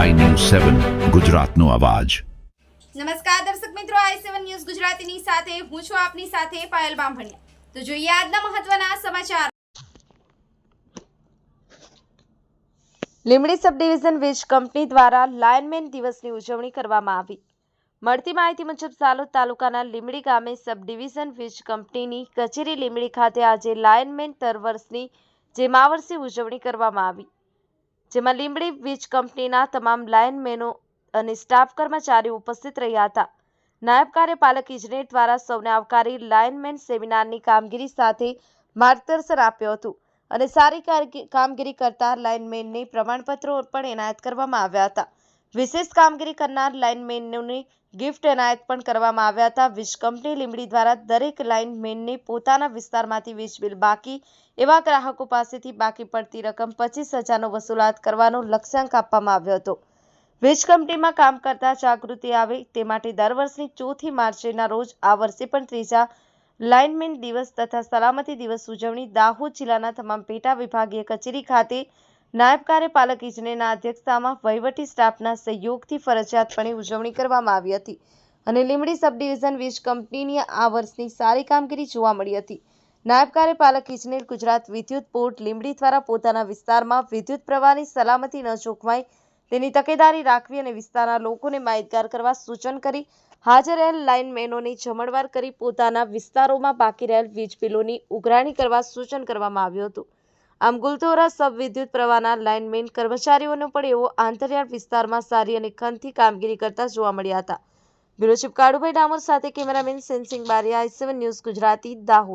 સેવન ગુજરાતનો અવાજ. નમસ્કાર દર્શક મિત્રો આઈ સેવન ન્યૂઝ ગુજરાતીની સાથે હું છું આપની સાથે પાયલ બામભણિયા. તો જોઈએ આજના મહત્વના સમાચાર. લીમડી સબ ડિવિઝન વીજ કંપની દ્વારા લાયનમેન દિવસની ઉજવણી કરવામાં આવી. મળતી માહિતી મુજબ સાલોદ તાલુકાના લીમડી ગામે સબ ડિવિઝન વીજ કંપનીની કચેરી લીમડી ખાતે આજે લાયનમેન તર વર્ષની જેમાવર્ષી ઉજવણી કરવામાં આવી. જેમાં લીંબડી વીજ કંપનીના તમામ લાઇનમેનો અને સ્ટાફ કર્મચારીઓ ઉપસ્થિત રહ્યા હતા. નાયબ કાર્યપાલક ઇજનેર દ્વારા સૌને આવકારી લાઇનમેન સેમિનારની કામગીરી સાથે માર્ગદર્શન આપ્યું હતું અને સારી કામગીરી કરતા લાઇનમેનને પ્રમાણપત્રો પણ એનાયત કરવામાં આવ્યા હતા. વિશેષ કામગીરી કરનાર લાઇનમેનોને ગિફ્ટ એનાયત પણ કરવામાં આવ્યા હતા. વીજ કંપની લીમડી દ્વારા દરેક લાઇનમેનને પોતાના વિસ્તારમાંથી વીજ બિલ બાકી એવા ગ્રાહકો પાસેથી બાકી પડતી રકમ પચીસ હજારનો વસૂલાત કરવાનો લક્ષ્યાંક આપવામાં આવ્યો હતો. વીજ કંપનીમાં કામ કરતા જાગૃતિ આવે તે માટે દર વર્ષની ચોથી માર્ચના રોજ આ વર્ષે પણ ત્રીજા લાઇનમેન દિવસ તથા સલામતી દિવસ ઉજવણી દાહોદ જિલ્લાના તમામ પેટા વિભાગીય કચેરી ખાતે નાયબ કાર્યપાલક ઇજનેરના અધ્યક્ષતામાં વહીવટી સ્ટાફના સહયોગથી ફરજિયાતપણે ઉજવણી કરવામાં આવી હતી અને લીમડી સબ ડિવિઝન વીજ કંપનીની આ વર્ષની સારી કામગીરી જોવા મળી હતી. નાયબ કાર્યપાલક ઇજનેર ગુજરાત વિદ્યુત બોર્ડ લીમડી દ્વારા પોતાના વિસ્તારમાં વિદ્યુત પ્રવાહની સલામતી ન જોખવાય તેની તકેદારી રાખવી અને વિસ્તારના લોકોને માહિતગાર કરવા સૂચન કરી, હાજર રહેલ લાઇનમેનોની જમણવાર કરી પોતાના વિસ્તારોમાં બાકી રહેલ વીજ બિલોની ઉઘરાણી કરવા સૂચન કરવામાં આવ્યું હતું. આમ ગુલતોરા સબ વિદ્યુત પ્રવાહના લાઇનમેન કર્મચારીઓનો પણ એવો આંતરિયાળ વિસ્તારમાં સારી અને ખનથી કામગીરી કરતા જોવા મળ્યા હતા. બ્યુરો કાળુભાઈ ડામોર સાથે cameraman Sensing Bariya, I news Gujarati, Dahod.